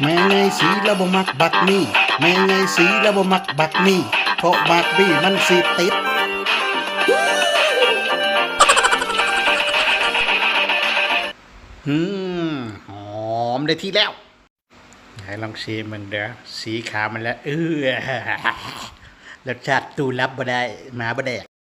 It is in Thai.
แม่ไงสีระบมักบักนี่แม่ไงสีระบมักบักนี่เพราะบักบี้มันสีติดอืมหอมได้ที่แล้วให้ลองชิมมันเด้อสีขาวมันแล้วเออรสชาติตูรับบ่ได้มาบ่ไดก